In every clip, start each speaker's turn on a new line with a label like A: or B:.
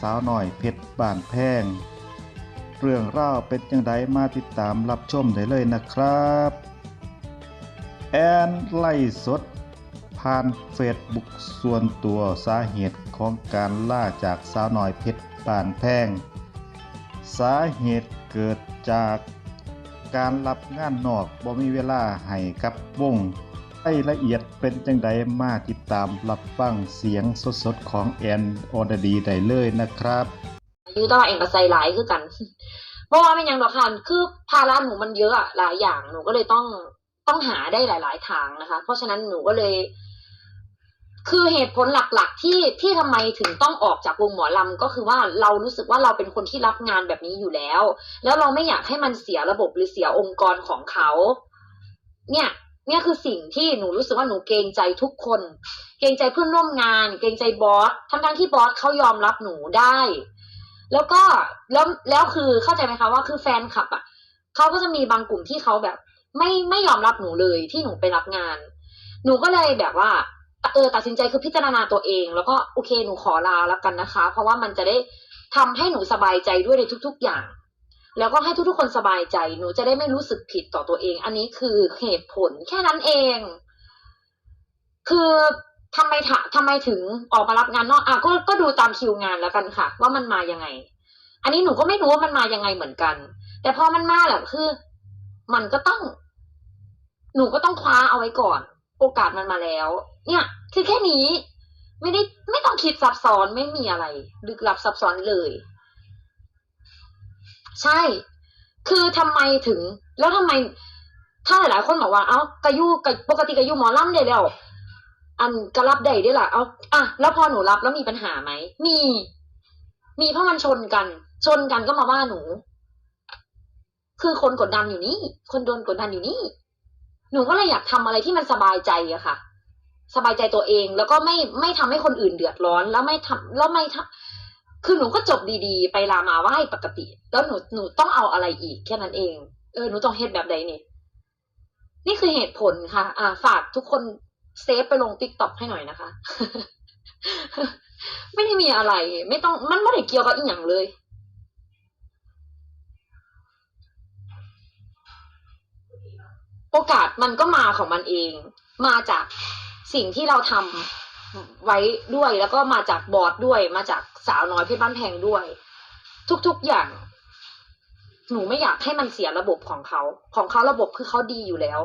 A: สาวหน่อยเพชรบานแพง เรื่องราเป็นจังไดมาติดตามรับชมได้เลยนะครับ แอนไล่สด ผ่านเฟซบุ๊กส่วนตัวสาเหตุของการล่าจากสาวหน่อยเพชรบานแพง สาเหตุเกิดจากการรับงานนอกบ่มีเวลาให้กับวง รายละเอียดเป็นจังใดมาติดตามรับฟังเสียงสดๆของแอนออดดีได้เลยนะครับ
B: อยูแตว่าเองก็ใจร้ายคือกัน เพราะว่าไม่ยังดอกค่ะคือภาระหนูมันเยอะอะหลายอย่างหนูก็เลยต้องต้องหาได้หลาย ๆ ทางนะคะ เพราะฉะนั้นหนูก็เลย คือเหตุผลหลัก ๆ ที่ที่ทำไมถึงต้องออกจากวงหมอลำก็คือว่าเรารู้สึกว่าเราเป็นคนที่รับงานแบบนี้อยู่แล้ว แล้วเราไม่อยากให้มันเสียระบบหรือเสียองค์กรของเขา เนี่ย เนี่ยคือสิ่งที่หนูรู้สึกว่าหนูเกรงใจทุกคน เกรงใจเพื่อนร่วมงาน เกรงใจบอสทั้งๆที่บอสเขายอมรับหนูได้ แล้วก็แล้วแล้วคือเข้าใจไหมคะว่าคือแฟนคลับอะเขาก็จะมีบางกลุ่มที่เขาแบบ ไม่ไม่ยอมรับหนูเลยที่หนูไปรับงาน หนูก็เลยแบบว่าเออตัดสินใจคือพิจารณาตัวเอง แล้วก็โอเคหนูขอลาแล้วกันนะคะ เพราะว่ามันจะได้ทำให้หนูสบายใจด้วยในทุก ๆอย่าง แล้วก็ให้ทุกๆคนสบายใจ หนูจะได้ไม่รู้สึกผิดต่อตัวเอง อันนี้คือเหตุผลแค่นั้นเอง คือทำไมถะทำไมถึงออกมารับงานนอกอะก็ก็ดูตามคิวงานแล้วกันค่ะ ว่ามันมายังไง อันนี้หนูก็ไม่รู้ว่ามันมายังไงเหมือนกัน แต่พอมันมาแหละคือ มันก็ต้อง หนูก็ต้องคว้าเอาไว้ก่อน โอกาสมันมาแล้ว เนี่ย คือแค่นี้ ไม่ได้ไม่ต้องคิดซับซ้อนไม่มีอะไรลึกลับซับซ้อนเลย ใช่ คือทำไมถึง แล้วทำไม ถ้าหลายๆคนบอกว่า เอ้ากระยุกระปกติกระยุหมอล่ำได้แล้ว อันกระรับได้ด้วยล่ะ เอาอะแล้วพอหนูรับแล้วมีปัญหาไหม มี มีเพราะมันชนกัน ชนกันก็มาว่าหนู คือคนกดดันอยู่นี่ คนโดนกดดันอยู่นี่ หนูก็เลยอยากทำอะไรที่มันสบายใจอะค่ะสบายใจตัวเองแล้วก็ไม่ไม่ทำให้คนอื่นเดือดร้อน แล้วไม่ทำแล้วไม่ท คือหนูก็จบดีๆ ไปลามาไหว้ปกติ แล้วหนูหนูต้องเอาอะไรอีกแค่นั้นเอง เออหนูต้องเฮ็ดแบบใดนี่ นี่คือเหตุผลค่ะ อ่า ฝากทุกคนเซฟไปลงติ๊กต็อกให้หน่อยนะคะ ไม่ได้มีอะไร ไม่ต้องมันไม่ได้เกี่ยวกับอีหยังเลยโอกาสมันก็มาของมันเอง มาจากสิ่งที่เราทำ ไว้ด้วยแล้วก็มาจากบอร์ดด้วยมาจากสาวน้อยเพชรบ้านแพงด้วย ทุกๆอย่าง หนูไม่อยากให้มันเสียระบบของเขา ของเขาระบบคือเขาดีอยู่แล้ว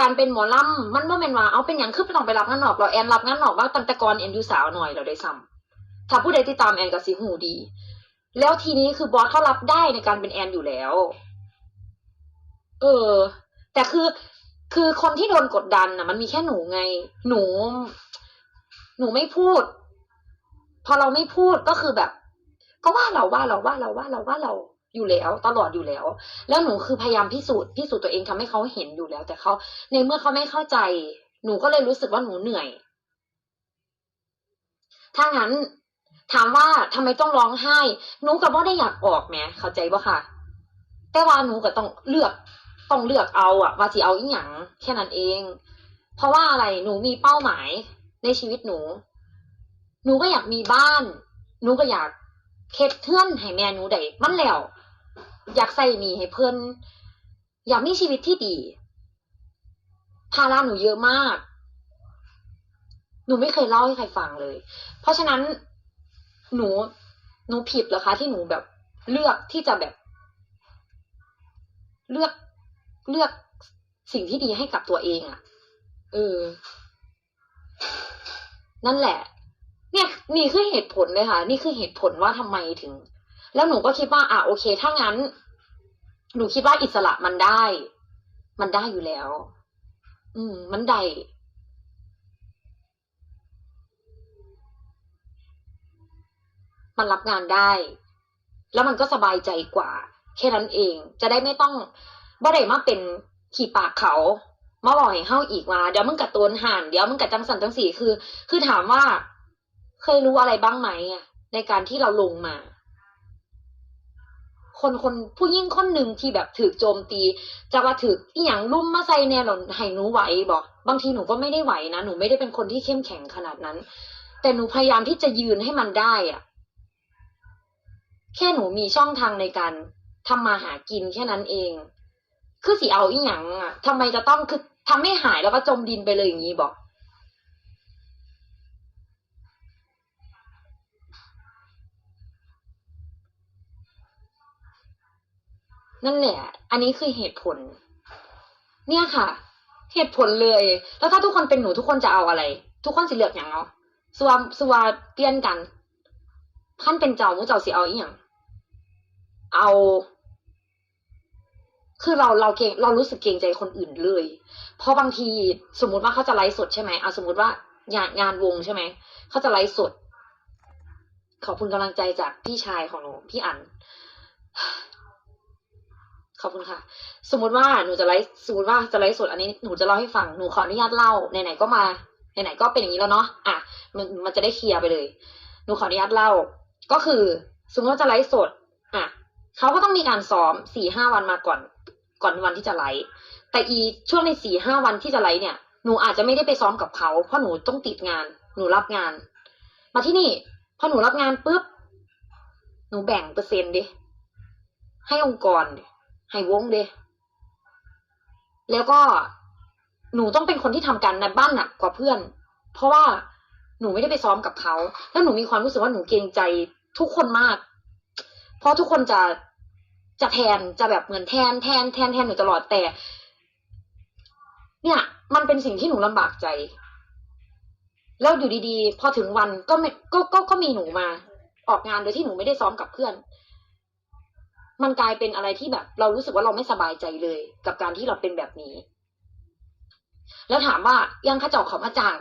B: การเป็นหมอลำมันบ่แม่นว่าเอาเป็นอย่างคือไปต้องไปรับงานหนอกเราแอนรับงานหนอกว่าตั้งแต่ก่อนแอนอยู่สาวหน่อยเราได้ซ้ำถ้าผู้ใดติดตามแอนก็สิหูดี แล้วทีนี้คือบอสเขารับได้ในการเป็นแอนอยู่แล้ว เออ แต่คือคือคนที่โดนกดดันน่ะมันมีแค่หนูไง หนู หนูไม่พูด พอเราไม่พูดก็คือแบบ ก็ว่าเราว่าเราว่าเราว่าเราว่าเราอยู่แล้วตลอดอยู่แล้ว แล้วหนูคือพยายามพิสูจน์พิสูจน์ตัวเองทำให้เขาเห็นอยู่แล้ว แต่เขาในเมื่อเขาไม่เข้าใจ หนูก็เลยรู้สึกว่าหนูเหนื่อย ถ้างั้นถามว่าทำไมต้องร้องไห้ หนูกับว่าได้อยากออกแหมเข้าใจปะค่ะ แต่ว่าหนูก็ต้องเลือกต้องเลือกเอาอะว่าสิเอาอีหยังแค่นั้นเอง เพราะว่าอะไรหนูมีเป้าหมาย ในชีวิตหนู หนูก็อยากมีบ้าน หนูก็อยากเฮ็ดเทื่อนให้แม่หนูได้มันแล้ว อยากใส่หนีให้เพิ่อนอยากมีชีวิตที่ดี ภาระหนูเยอะมาก หนูไม่เคยเล่าให้ใครฟังเลย เพราะฉะนั้น หนู หนูผิดเหรอคะ ที่หนูแบบเลือกที่จะแบบ เลือกเลือกสิ่งที่ดีให้กับตัวเองอะ่ะ เออ นั่นแหละ เนี่ยนี่คือเหตุผลเลยค่ะ นี่คือเหตุผลว่าทำไมถึง แล้วหนูก็คิดว่าอะโอเค ถ้างั้น หนูคิดว่าอิสระมันได้ มันได้อยู่แล้ว อืม มันได้มันรับงานได้ แล้วมันก็สบายใจกว่า แค่นั้นเอง จะได้ไม่ต้องบ่ได้มาเป็นขี่ปากเขา มาบอกให้เฮาอีกว่าเดี๋ยวมึงกัดตัวห่านเดี๋ยวมึงกัดจังสันจังสีคือ คือถามว่า เคยรู้อะไรบ้างไหมอะในการที่เราลงมา คนคนผู้ยิ่งคนหนึ่งที่แบบถือโจมตี จะว่าถืออีหยังลุ่มมาใส่แน่หรอให้หนูไหวบอกบางทีหนูก็ไม่ได้ไหวนะหนูไม่ได้เป็นคนที่เข้มแข็งขนาดนั้น แต่หนูพยายามที่จะยืนให้มันได้อะแค่หนูมีช่องทางในการทำมาหากินแค่นั้นเอง คือสิเอาอีหยังอะทำไมจะต้องคือ ทำให้หายแล้วก็จมดินไปเลยอย่างนี้บอก นั่นแหละ อันนี้คือเหตุผล เนี่ยค่ะ เหตุผลเลย แล้วถ้าทุกคนเป็นหนูทุกคนจะเอาอะไร ทุกคนสิเลือกอย่างเอาสวาสวาเปลี่ยนกันขั้นเป็นเจ้ามูเจ้าสิเอาอีหยังเอา คือเราเราเกรงเรารู้สึกเกรงใจคนอื่นเลย เพราะบางทีสมมุติว่าเขาจะไลฟ์สดใช่ไหมเอาสมมติว่างานงานวงใช่ไหมเขาจะไลฟ์สด ขอบคุณกำลังใจจากพี่ชายของหนูพี่อันขอบคุณค่ะ สมมติว่าหนูจะไลฟ์สมมติว่าจะไลฟ์สดอันนี้หนูจะเล่าให้ฟังหนูขออนุญาตเล่าไหนๆก็มาไหนๆก็เป็นอย่างนี้แล้วเนาะอะมันมันจะได้เคลียร์ไปเลย หนูขออนุญาตเล่า ก็คือ สมมติว่าจะไลฟ์สด อะเขาก็ต้องมีการซ้อมสี่ห้าวันมาก่อน ก่อนวันที่จะไลฟ์แต่อีช่วงในสี่ห้าวันที่จะไลฟ์เนี่ยหนูอาจจะไม่ได้ไปซ้อมกับเขาเพราะหนูต้องติดงาน หนูรับงาน มาที่นี่พอหนูรับงานปุ๊บหนูแบ่งเปอร์เซ็นต์ดิให้องค์กรดิให้วงเดแล้วก็หนูต้องเป็นคนที่ทำการในบ้านหนักกว่าเพื่อน เพราะว่าหนูไม่ได้ไปซ้อมกับเขา แล้วหนูมีความรู้สึกว่าหนูเกรงใจทุกคนมาก เพราะทุกคนจะ จะแทนจะแบบเหมือนแทนแทนแทนแทนหนูตลอดแต่ เนี่ย มันเป็นสิ่งที่หนูลำบากใจ แล้วอยู่ดีๆ พอถึงวันก็ไม่ก็ก็ก็มีหนูมา ออกงานโดยที่หนูไม่ได้ซ้อมกับเพื่อน มันกลายเป็นอะไรที่แบบ เรารู้สึกว่าเราไม่สบายใจเลย กับการที่เราเป็นแบบนี้ แล้วถามว่ายังข้าเจ้าเขามาจ้าง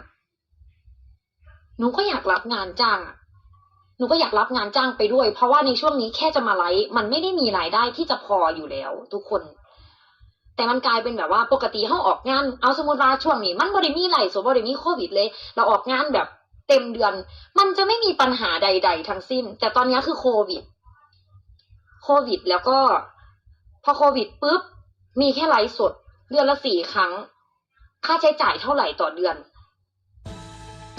B: หนูก็อยากรับงานจ้างอะ หนูก็อยากรับงานจ้างไปด้วย เพราะว่าในช่วงนี้แค่จะมาไลฟ์มันไม่ได้มีรายได้ที่จะพออยู่แล้ว ทุกคน แต่มันกลายเป็นแบบว่าปกติเขาออกงานเอาสมมติว่าช่วงนี้ มันบริมีไหลสมบริมีโควิดเลย เราออกงานแบบเต็มเดือน มันจะไม่มีปัญหาใด ๆ ทั้งสิ้น แต่ตอนนี้คือโควิด โควิดแล้วก็ พอโควิดปุ๊บมีแค่ไลฟ์สด เดือนละสี่ครั้ง ค่าใช้จ่ายเท่าไหร่ต่อเดือน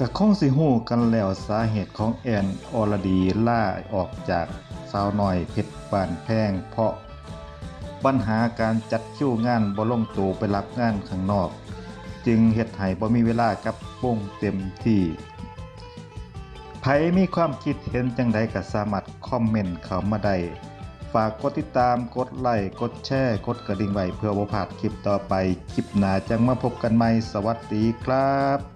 A: ก็คงสิฮู้กันแล้วสาเหตุของแอนอรดีล่าออกจากสาวหน้อยเพชรบานแพง เพราะปัญหาการจัดคิวงานบ่ลงตัวไปรับงานข้างนอก จึงเฮ็ดให้บ่มีเวลากับวงเต็มที่ไผมีความคิดเห็นจังใดก็สามารถคอมเมนต์เข้ามาได้ฝากกดติดตามกดไลค์กดแชร์กดกระดิ่งไว้เพื่อบ่พลาดคลิปต่อไป คลิปหน้าจังมาพบกันใหม่สวัสดีครับ